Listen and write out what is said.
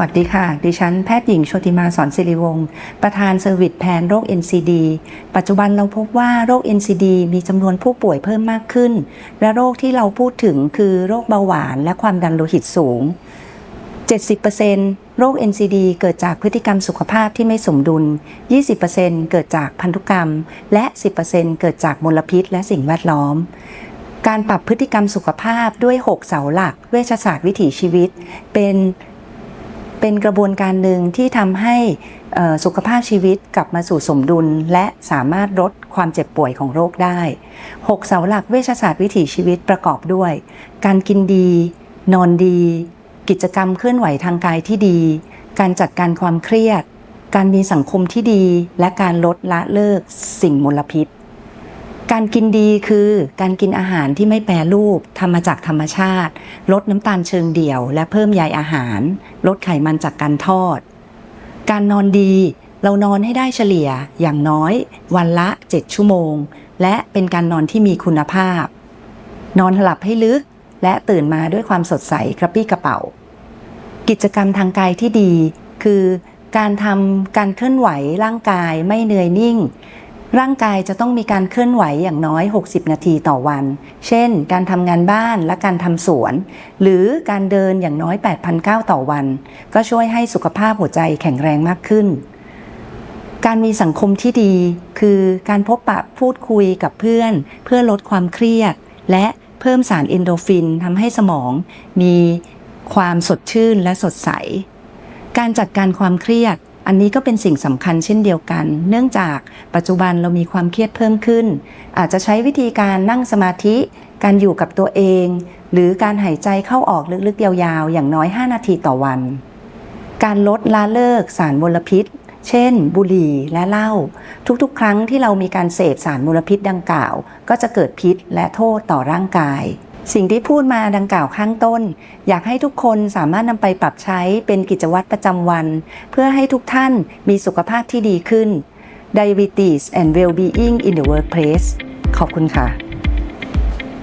วัสดีค่ะ ดิฉันแพทย์หญิงโชติมาสอนศิริวงศ์ประธานเซอร์วิสแพนโรค NCD ปัจจุบันเราพบว่าโรค NCD มีจำนวนผู้ป่วยเพิ่มมากขึ้น และโรคที่เราพูดถึงคือโรคเบาหวานและความดันโลหิตสูง 70%โรค NCD เกิดจากพฤติกรรมสุขภาพที่ไม่สมดุล 20%เกิดจากพันธุกรรม และ 10%เกิดจากมลพิษ และสิ่งแวดล้อมการปรับพฤติกรรมสุขภาพด้วย 6 เสาหลัก เวชศาสตร์วิถีชีวิต เป็น เป็นกระบวนการหนึ่งที่ทำให้สุขภาพชีวิตกลับมาสู่สมดุล และสามารถลดความเจ็บป่วยของโรคได้ 6 เสาหลักเวชศาสตร์วิถีชีวิตประกอบด้วย การกินดี นอนดี กิจกรรมเคลื่อนไหวทางกายที่ดี การจัดการความเครียด การมีสังคมที่ดี และการลดละเลิกสิ่งมลพิษ การกินดีคือการกินอาหารที่ไม่แปรรูปทำมาจากธรรมชาติ ลดน้ำตาลเชิงเดี่ยว และเพิ่มใยอาหาร ลดไขมันจากการทอด การนอนดีเรานอนให้ได้เฉลี่ยอย่างน้อย วันละ 7 ชั่วโมง และเป็นการนอนที่มีคุณภาพ นอนหลับให้ลึก และตื่นมาด้วยความสดใสกระปรี้กระเป๋า กิจกรรมทางกายที่ดี คือการทำการเคลื่อนไหวร่างกายไม่เหนื่อยนิ่ง ร่างกายจะต้องมีการเคลื่อนไหวอย่างน้อย 60 นาทีต่อวัน เช่น การทำงานบ้านและการทำสวน หรือการเดินอย่างน้อย 8,009ต่อวัน ก็ช่วยให้สุขภาพหัวใจแข็งแรงมากขึ้น การมีสังคมที่ดี คือการพบปะพูดคุยกับเพื่อน เพื่อลดความเครียด และเพิ่มสารเอนโดฟินทำให้สมอง มีความสดชื่นและสดใส การจัดการความเครียด อันนี้ก็เป็นสิ่งสำคัญเช่นเดียวกัน เนื่องจากปัจจุบันเรามีความเครียดเพิ่มขึ้น อาจจะใช้วิธีการนั่งสมาธิ การอยู่กับตัวเอง หรือการหายใจเข้าออกลึกๆ ยาวๆ อย่างน้อย 5 นาทีต่อวัน การลดละเลิกสารมลพิษ เช่น บุหรี่และเหล้าทุกๆ ครั้งที่เรามีการเสพสารมลพิษดังกล่าว ก็จะเกิดพิษและโทษต่อร่างกาย สิ่งที่พูดมาดังกล่าวข้างต้น อยากให้ทุกคนสามารถนำไปปรับใช้เป็นกิจวัตรประจำวัน เพื่อให้ทุกท่านมีสุขภาพที่ดีขึ้น Diabetes and Well-being in the Workplace ขอบคุณค่ะ